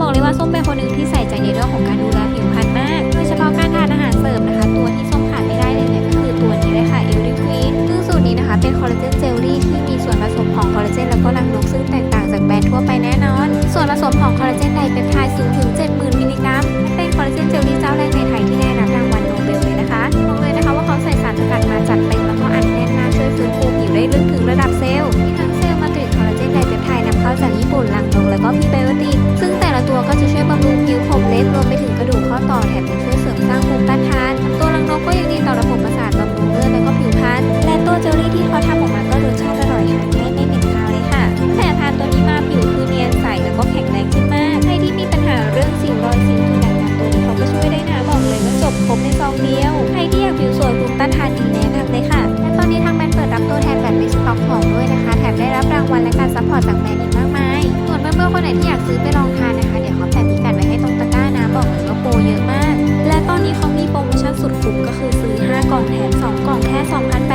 บอกเลยว่าส้มเป็นคนหนึ่งที่ใส่ใจในเรื่องของการดูแลผิวพรรณมาก โดยเฉพาะการทานอาหารเสริมนะคะ ตัวที่ส้มขาดไม่ได้เลยเนี่ยก็คือตัวนี้เลยค่ะเอลดิควีนซึ่งสูตรนี้นะคะเป็นคอลลาเจนเจลลี่ที่มีส่วนผสมของคอลลาเจนแล้วก็รังนกซึ่งแตกต่างจากแบรนด์ทั่วไปแน่นอน ส่วนผสมของคอลลาเจนไดเปปไทด์สูง รุงผิวผมเล็บรวมไปถึงกระดูกข้อต่อแถมยังช่วยเสริมสร้างภูมิต้านทาน ตัวรังนกก็ยังดีต่อระบบประสาทบำรุงเลือดแล้วก็ผิวพรรณและตัวเจลลี่ที่เขาทำออกมาก็รสชาติอร่อยทานง่ายไม่เหม็นคาวเลยค่ะแต่ทานตัวนี้มาผิวคือเนียนใสแล้วก็แข็งแรงขึ้นมากใครที่มีปัญหาเรื่องสิวรอยสิวจุดด่างดำตัวนี้เขาก็ช่วยได้นะบอกเลยว่าจบครบในซองเดียวใครที่อยากผิวสวยภูมิต้านทานดีแนะนำเลยค่ะและตอนนี้ทางแบรนด์เปิดรับตัวแทนแบบในสต็อกของด้วยนะคะ แถมได้รับรางวัลและการซัพพอร์ตจากแบรนด์อีกมากมายส่วนเพื่อนๆคนไหนที่อยากซื้อไปลองทาน 2008